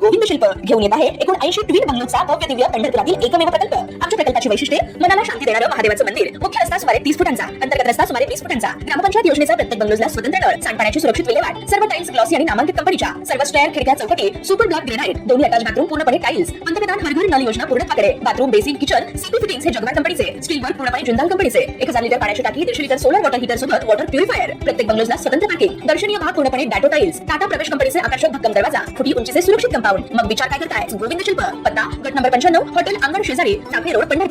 गोविंद शिल्प घेऊन येत आहे एकूण ऐंशी ट्विन बंगलोचा भव्य दिव्य पंढरपुरातील एकमेव प्रकल्प आमच्या प्रकल्पाची वैशिष्ट्ये मनाला शांती देणारं महादेवाचं मंदिर. मुख्य रस्ता सुमारे तीस फुटांचा. अंतर्गत रस्ता सुमारे वीस फुटांचा. ग्रामपंचायत योजनेचा प्रत्येक बंगलोजला स्वतंत्र नळ सांडपाण्याची सुरक्षित विल्हेवाट सर्व टाइल्स ग्लॉसी आणि नामांकित कंपनीच्या सर्व स्टेअर खिडक्या चौकटी सुपर ब्लॉक ग्रेनाइट दोन्ही अटॅच बाथरूम पूर्णपणे टाइल्स पंतप्रधान हर घर नल योजना पूर्णत्वाकडे bathroom basin kitchen CP fittings हे जगवार कंपनीचे स्टील वर्क पूर्णपणे जिंदाल कंपनीचे एक हजार लिटर पाण्याची टाकी दीडशे लिटर सोलर वॉटर हीटर सोबत वॉटर प्युरिफायर प्रत्येक बंगलोजला स्वतंत्र पार्किंग दर्शनीय भाग पूर्णपणे डॅटो टाइल्स टाटा प्रवेश कंपनीचे आकर्षक भक्कम दरवाजा. फुटी उंचीचे सुरक्षित कंपाऊंड मग विचार काय करताय? गोविंद शिल्प. पत्ता गट नंबर पंच्याण्णव हॉटेल अंगण शेजारी. साखरे रोड पंढरपूर.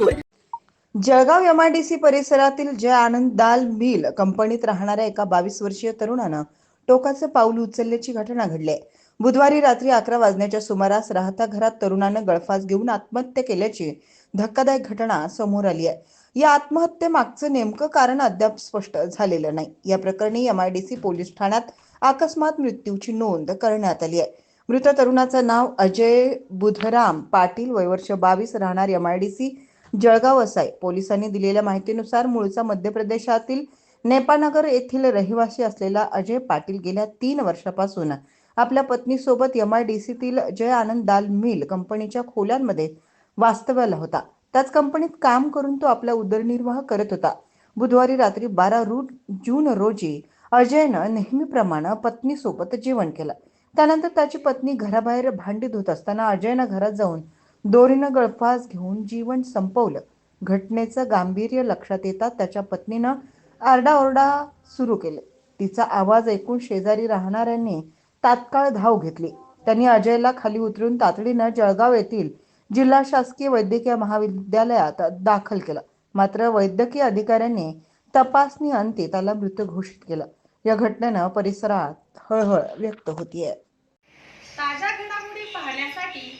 जळगाव एमआयडीसी परिसरातील जय आनंद दाल मिल कंपनीत राहणाऱ्या एका बावीस वर्षीय तरुणानं टोकाचं पाऊल उचलल्याची घटना घडली आहे. बुधवारी रात्री अकरा वाजण्याच्या सुमारास राहता घरात तरुणानं गळफास घेऊन आत्महत्या केल्याची धक्कादायक घटना समोर आली आहे. या आत्महत्येमागचं नेमकं कारण अद्याप स्पष्ट झालेलं नाही. या प्रकरणी एमआयडीसी पोलीस ठाण्यात अकस्मात मृत्यूची नोंद करण्यात आली आहे. मृत तरुणाचं नाव अजय बुधराम पाटील वयवर्ष बावीस राहणार एमआयडीसी जळगाव असाय. पोलिसांनी दिलेल्या माहितीनुसार मूळचा मध्य प्रदेशातील नेपानगर येथील रहिवासी असलेला अजय पाटील गेल्या तीन वर्षापासून आपल्या पत्नीसोबत एम आय डी सीतील जय आनंद दाल मिल कंपनीच्या खोल्यांमध्ये वास्तव्याला होता. त्याच कंपनीत काम करून तो आपला उदरनिर्वाह करत होता. बुधवारी रात्री बारा रूट जून रोजी अजयनं नेहमीप्रमाणे पत्नीसोबत जेवण केलं. त्यानंतर त्याची पत्नी घराबाहेर भांडी धुत असताना अजयनं घरात जाऊन दोरीनं गळफास घेऊन जीवन संपवलं. घटनेचं गांभीर्य लक्षात येतात त्याच्या पत्नीनं आरडाओरडा सुरू केले. तिचा आवाज ऐकून शेजारी राहणाऱ्यांनी तात्काळ धाव घेतली. त्यांनी अजयला खाली उतरून तातडीनं जळगाव येथील जिल्हा शासकीय वैद्यकीय महाविद्यालयात दाखल केलं. मात्र वैद्यकीय अधिकाऱ्यांनी तपासणी अंती त्याला मृत घोषित केलं. या घटनेनं परिसरात हळहळ व्यक्त होतीये. ताज्या घडामोडी पाहण्यासाठी